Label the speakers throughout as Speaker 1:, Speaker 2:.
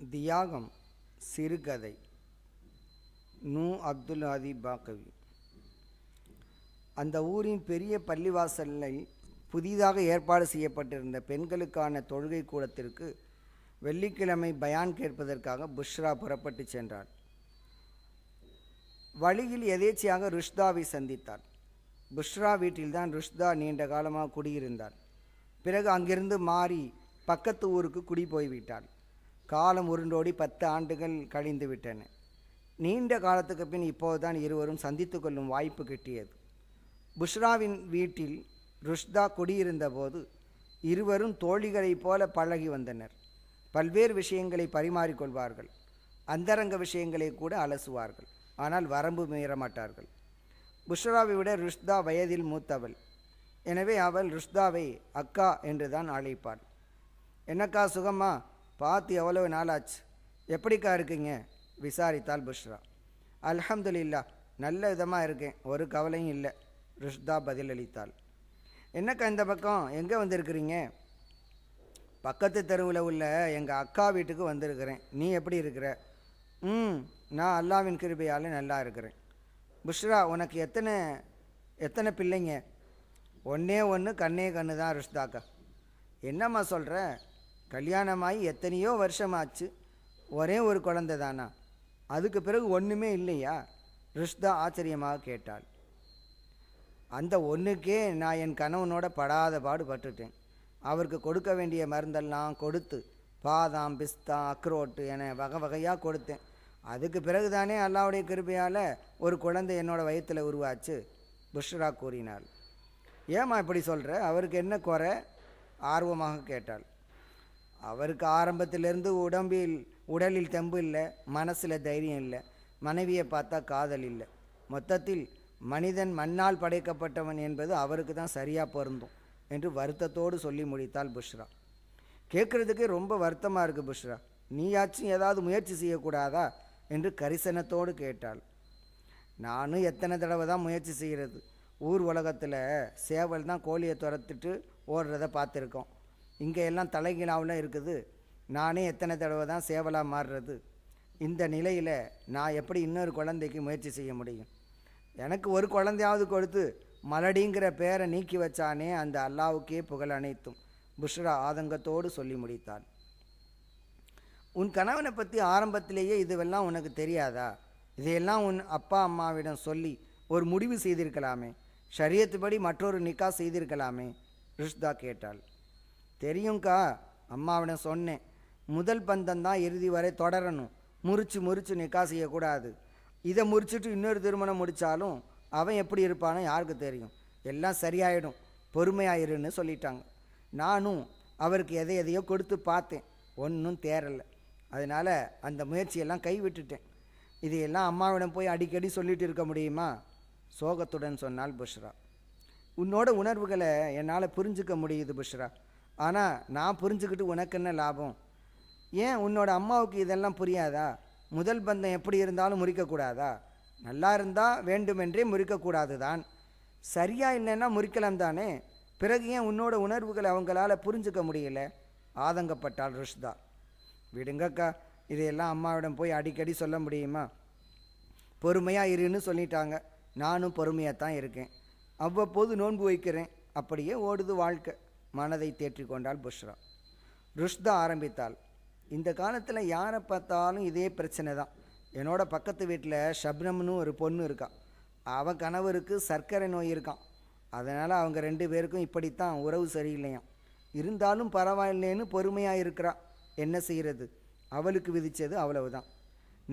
Speaker 1: தியாகம் சிறுகதை. நூ. அப்துல் ஆதி பாக்கவி. அந்த ஊரின் பெரிய பள்ளிவாசலில் புதிதாக ஏற்பாடு செய்யப்பட்டிருந்த பெண்களுக்கான தொழுகை கூடத்திற்கு வெள்ளிக்கிழமை பயான் கேட்பதற்காக புஷ்ரா புறப்பட்டு சென்றார் வழியில் எதேச்சியாக ருஷ்தாவை சந்தித்தார் புஷ்ரா வீட்டில்தான் ருஷ்தா நீண்ட காலமாக குடியிருந்தார் பிறகு அங்கிருந்து மாறி பக்கத்து ஊருக்கு குடி போய்விட்டாள் காலம் உருண்டோடி பத்து ஆண்டுகள் கழிந்து விட்டன. நீண்ட காலத்துக்கு பின் இப்போதுதான் இருவரும் சந்தித்து கொள்ளும் வாய்ப்பு கிட்டியது. புஷ்ராவின் வீட்டில் ருஷ்தா குடியிருந்தபோது இருவரும் தோழிகளைப் போல பழகி வந்தனர். பல்வேறு விஷயங்களை பரிமாறிக்கொள்வார்கள் அந்தரங்க விஷயங்களை கூட அலசுவார்கள். ஆனால் வரம்பு மீறமாட்டார்கள் புஷ்ராவை விட ருஷ்தா வயதில் மூத்தவள். எனவே அவள் ருஷ்தாவை அக்கா என்று தான் அழைப்பாள். என்னக்கா சுகமா பார்த்து எவ்வளவு நாளாச்சு? எப்படிக்கா இருக்கீங்க? விசாரித்தாள் புஷ்ரா. அல்ஹம்துலில்லா நல்ல விதமாக இருக்கேன். ஒரு கவலையும் இல்லை. ருஷ்தா பதிலளித்தாள். என்னக்கா இந்த பக்கம்? எங்கே வந்திருக்கிறீங்க? பக்கத்து தெருவில் உள்ள எங்கள் அக்கா வீட்டுக்கு வந்திருக்கிறேன். நீ எப்படி இருக்கிற? ம் நான் அல்லாவின் கிருபையால் நல்லா இருக்கிறேன். புஷ்ரா உனக்கு எத்தனை எத்தனை பிள்ளைங்க? ஒன்றே ஒன்று கண்ணே கண்ணு தான் ருஷ்தாக்கா. என்னம்மா சொல்கிற கல்யாணமாகி எத்தனையோ வருஷமாச்சு. ஒரே ஒரு குழந்தை தானா? அதுக்கு பிறகு ஒன்றுமே இல்லையா? ருஷ்தா ஆச்சரியமாக கேட்டாள். அந்த ஒன்றுக்கே நான் என் கணவனோட படாத பாடு பட்டுட்டேன் அவருக்கு கொடுக்க வேண்டிய மருந்தெல்லாம் கொடுத்து பாதாம் பிஸ்தா அக்ரோட்டு என வகை வகையாக கொடுத்தேன். அதுக்கு பிறகு தானே அல்லாவுடைய கிருபையால் ஒரு குழந்தை என்னோட வயிற்றில் உருவாச்சு புஷ்ரா கூறினாள். ஏம்மா இப்படி சொல்கிற அவருக்கு என்ன குறை? ஆர்வமாக கேட்டாள். அவருக்கு ஆரம்பத்திலேருந்து உடம்பில் உடலில் தெம்பு இல்லை மனசில் தைரியம் இல்லை. மனைவியை பார்த்தா காதல் இல்லை. மொத்தத்தில் மனிதன் மண்ணால் படைக்கப்பட்டவன் என்பது அவருக்கு தான் சரியாக பொருந்தும் என்று வருத்தத்தோடு சொல்லி முடித்தாள் புஷ்ரா. கேட்குறதுக்கே ரொம்ப வருத்தமாக இருக்குது புஷ்ரா. நீயாச்சும் ஏதாவது முயற்சி செய்யக்கூடாதா? என்று கரிசனத்தோடு கேட்டாள். நானும் எத்தனை தடவை தான் முயற்சி செய்கிறது. ஊர் உலகத்தில் சேவல் தான் கோழியை துரத்துட்டு ஓடுறத பார்த்துருக்கோம். இங்கே எல்லாம் தலைகீழாவில் இருக்குது. நானே எத்தனை தடவை தான் சேவலாக மாறுறது. இந்த நிலையில் நான் எப்படி இன்னொரு குழந்தைக்கு முயற்சி செய்ய முடியும்? எனக்கு ஒரு குழந்தையாவது கொடுத்து மலடிங்கிற பேரை நீக்கி வச்சானே அந்த அல்லாவுக்கே புகழ் அனைத்தும். புஷ்ரா ஆதங்கத்தோடு சொல்லி முடித்தாள். உன் கணவனை பற்றி ஆரம்பத்திலேயே இதுவெல்லாம் உனக்கு தெரியாதா? இதையெல்லாம் உன் அப்பா அம்மாவிடம் சொல்லி ஒரு முடிவு செய்திருக்கலாமே. ஷரியத்துபடி மற்றொரு நிக்கா செய்திருக்கலாமே. ருஷ்தா கேட்டாள். தெரியும்க்கா அம்மாவிடம் சொன்னேன். முதல் பந்தம் தான் இறுதி வரை தொடரணும். முறிச்சு முறிச்சு நிக்கா செய்யக்கூடாது. இதை முறிச்சிட்டு இன்னொரு திருமணம் முடித்தாலும் அவன் எப்படி இருப்பானோ யாருக்கு தெரியும். எல்லாம் சரியாயிடும். பொறுமையாயிருன்னு சொல்லிட்டாங்க. நானும் அவருக்கு எதை எதையோ கொடுத்து பார்த்தேன். ஒன்றும் தேரலை அதனால் அந்த முயற்சியெல்லாம் கைவிட்டுட்டேன். இதையெல்லாம் அம்மாவிடம் போய் அடிக்கடி சொல்லிட்டு இருக்க முடியுமா? சோகத்துடன் சொன்னால் புஷ்ரா. உன்னோட உணர்வுகளை என்னால் புரிஞ்சுக்க முடியுது புஷ்ரா. ஆனால் நான் புரிஞ்சுக்கிட்டு உனக்கு என்ன லாபம்? ஏன் உன்னோட அம்மாவுக்கு இதெல்லாம் புரியாதா? முதல் பந்தம் எப்படி இருந்தாலும் முறிக்கக்கூடாதா நல்லா இருந்தால் வேண்டுமென்றே முறிக்கக்கூடாது தான் சரியாக இல்லைன்னா முறிக்கலாம் தானே? பிறகு ஏன் உன்னோட உணர்வுகளை அவங்களால புரிஞ்சுக்க முடியல? ஆதங்கப்பட்டாள் ருஷ்தா. விடுங்கக்கா இதையெல்லாம் அம்மாவிடம் போய் அடிக்கடி சொல்ல முடியுமா? பொறுமையாக இருன்னு சொல்லிட்டாங்க. நானும் பொறுமையாக தான் இருக்கேன். அவ்வப்போது நோன்பு வைக்கிறேன். அப்படியே ஓடுது வாழ்க்கை. மனதை தேற்றி கொண்டாள் புஷ்ரா. ருஷ்தா ஆரம்பித்தாள். இந்த காலத்தில் யாரை பார்த்தாலும் இதே பிரச்சனை தான். என்னோடய பக்கத்து வீட்டில் ஷப்னம்னு ஒரு பொண்ணு இருக்கா. அவன் கணவருக்கு சர்க்கரை நோய் இருக்கான் அதனால் அவங்க ரெண்டு பேருக்கும் இப்படித்தான் உறவு சரியில்லையாம். இருந்தாலும் பரவாயில்லைன்னு பொறுமையாக இருக்கிறா. என்ன செய்கிறது அவளுக்கு விதித்தது அவ்வளவுதான்.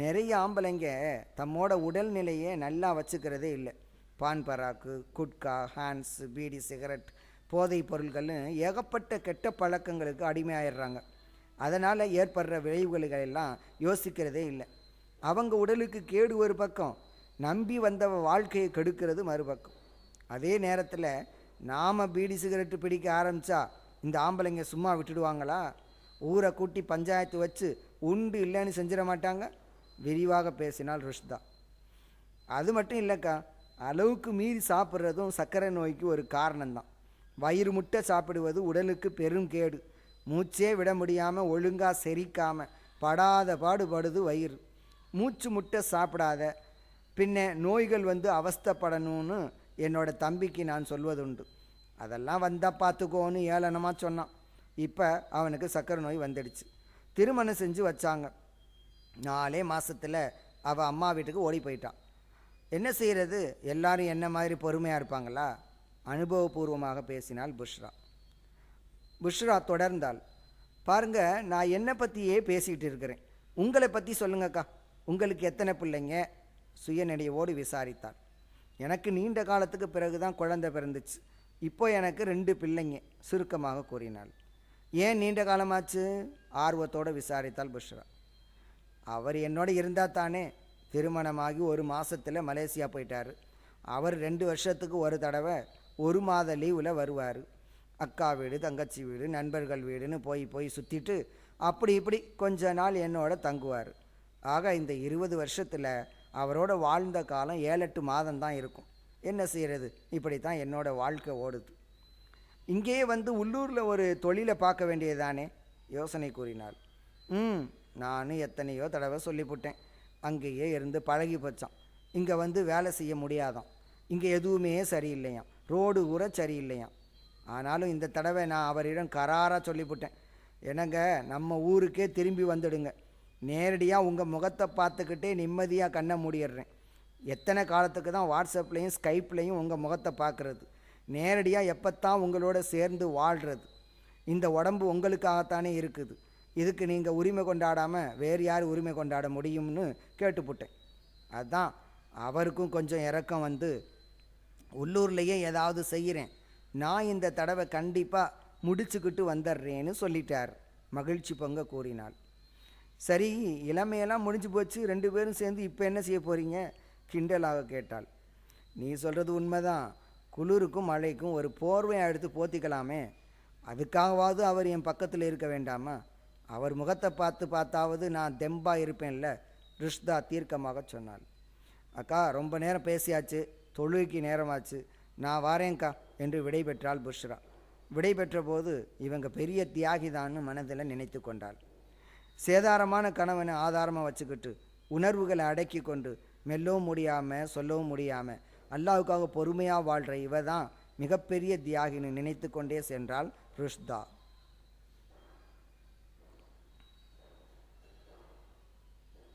Speaker 1: நிறைய ஆம்பளைங்க தம்மோட உடல்நிலையை நல்லா வச்சுக்கிறதே இல்லை. பான் பராக்கு குட்கா ஹேண்ட்ஸ் பீடி சிகரெட் போதைப் பொருள்கள்னு ஏகப்பட்ட கெட்ட பழக்கங்களுக்கு அடிமையாயிடுறாங்க. அதனால் ஏற்படுற விளைவுகளை எல்லாம் யோசிக்கிறதே இல்லை. அவங்க உடலுக்கு கேடு ஒரு பக்கம் நம்பி வந்த வாழ்க்கையை கெடுக்கிறது மறுபக்கம். அதே நேரத்தில் நாம் பீடி சிகரெட்டு பிடிக்க ஆரம்பித்தா இந்த ஆம்பளைங்க சும்மா விட்டுடுவாங்களா? ஊரை கூட்டி பஞ்சாயத்து வச்சு உண்டு இல்லைன்னு செஞ்சிட மாட்டாங்க? விரிவாக பேசினால் ருஷ்தா. அது மட்டும் இல்லைக்கா அளவுக்கு மீறி சாப்பிட்றதும் சர்க்கரை நோய்க்கு ஒரு காரணம்தான். வயிறு முட்டை சாப்பிடுவது உடலுக்கு பெரும் கேடு. மூச்சே விட முடியாமல் ஒழுங்காக செரிக்காமல் படாத பாடுபடுது வயிறு. மூச்சு முட்டை சாப்பிடாத பின்ன நோய்கள் வந்து அவஸ்தைப்படணும்னு என்னோட தம்பிக்கு நான் சொல்வதுண்டு. அதெல்லாம் வந்தால் பார்த்துக்கோன்னு ஏளனமாக சொன்னான். இப்போ அவனுக்கு சக்கரை நோய் வந்துடுச்சு. திருமணம் செஞ்சு வச்சாங்க. நாலே மாதத்தில் அவள் அம்மா வீட்டுக்கு ஓடி போயிட்டான் என்ன செய்கிறது எல்லாரும் என்ன மாதிரி பொறுமையாக இருப்பாங்களா? அனுபவபூர்வமாக பேசினாள் புஷ்ரா. புஷ்ரா தொடர்ந்தாள். பாருங்க நான் என்னை பற்றியே பேசிகிட்டு இருக்கிறேன். உங்களை பற்றி சொல்லுங்கக்கா. உங்களுக்கு எத்தனை பிள்ளைங்க? சுயநினைவோடு விசாரித்தாள். எனக்கு நீண்ட காலத்துக்கு பிறகு தான் குழந்தை பிறந்துச்சு. இப்போ எனக்கு ரெண்டு பிள்ளைங்க சுருக்கமாக கூறினாள். ஏன் நீண்ட காலமாச்சு? ஆர்வத்தோடு விசாரித்தாள் புஷ்ரா. அவர் என்னோட இருந்தால் தானே. திருமணமாகி ஒரு மாதத்தில் மலேசியா போயிட்டார். அவர் ரெண்டு வருஷத்துக்கு ஒரு தடவை ஒரு மாத லீவில் வருவார். அக்கா வீடு தங்கச்சி வீடு நண்பர்கள் வீடுன்னு போய் போய் சுற்றிட்டு அப்படி இப்படி கொஞ்ச நாள் என்னோட தங்குவார். ஆக இந்த இருபது வருஷத்தில் அவரோட வாழ்ந்த காலம் ஏழு எட்டு மாதம்தான் இருக்கும். என்ன செய்கிறது இப்படி தான் என்னோடய வாழ்க்கை ஓடுது. இங்கேயே வந்து உள்ளூரில் ஒரு தொழிலை பார்க்க வேண்டியதானே யோசனை கூறினாள். ம் நானும் எத்தனையோ தடவை சொல்லிவிட்டேன் அங்கேயே இருந்து பழகி போச்சான் இங்கே வந்து வேலை செய்ய முடியாதான் இங்கே எதுவுமே சரியில்லையாம். ரோடு கூட சரியில்லையாம். ஆனாலும் இந்த தடவை நான் அவரிடம் கராராக சொல்லிவிட்டேன் என்னங்க நம்ம ஊருக்கே திரும்பி வந்துடுங்க. நேரடியாக உங்கள் முகத்தை பார்த்துக்கிட்டே நிம்மதியாக கண்ணை மூடிடுறேன். எத்தனை காலத்துக்கு தான் வாட்ஸ்அப்லேயும் ஸ்கைப்லேயும் உங்கள் முகத்தை பார்க்குறது? நேரடியாக எப்போத்தான் உங்களோட சேர்ந்து வாழ்கிறது இந்த உடம்பு உங்களுக்காகத்தானே இருக்குது. இதுக்கு நீங்கள் உரிமை கொண்டாடாமல் வேறு யார் உரிமை கொண்டாட முடியும்னு கேட்டுப்புட்டேன். அதான் அவருக்கும் கொஞ்சம் இறக்கம் வந்து உள்ளூர்லேயே ஏதாவது செய்கிறேன் நான் இந்த தடவை கண்டிப்பாக முடிச்சுக்கிட்டு வந்துடுறேன்னு சொல்லிட்டார். மகிழ்ச்சி பொங்க கூறினாள். சரி இளமையெல்லாம் முடிஞ்சு போச்சு. ரெண்டு பேரும் சேர்ந்து இப்போ என்ன செய்ய போகிறீங்க கிண்டலாக கேட்டாள். நீ சொல்கிறது உண்மைதான். குளிருக்கும் மழைக்கும் ஒரு போர்வையை எடுத்து போத்திக்கலாமே. அதுக்காகவாவது அவர் என் பக்கத்தில் இருக்க வேண்டாமா? அவர் முகத்தை பார்த்து பார்த்தாவது நான் தெம்பாக இருப்பேன்ல ருஷ்தா தீர்க்கமாக சொன்னாள். அக்கா ரொம்ப நேரம் பேசியாச்சு. தொழுகைக்கு நேரமாச்சு. நான் வாரேன்க்கா என்று விடை பெற்றாள் புஷ்ரா. விடைபெற்ற போது இவங்க பெரிய தியாகிதான்னு மனதில் நினைத்து கொண்டாள். சேதாரமான கணவனை ஆதாரமாக வச்சுக்கிட்டு உணர்வுகளை அடக்கி கொண்டு மெல்லவும் முடியாமல் சொல்லவும் முடியாமல் அல்லாவுக்காக பொறுமையாக வாழ்கிற இவ தான் மிகப்பெரிய தியாகின்னு நினைத்து கொண்டே சென்றாள் ருஷ்தா.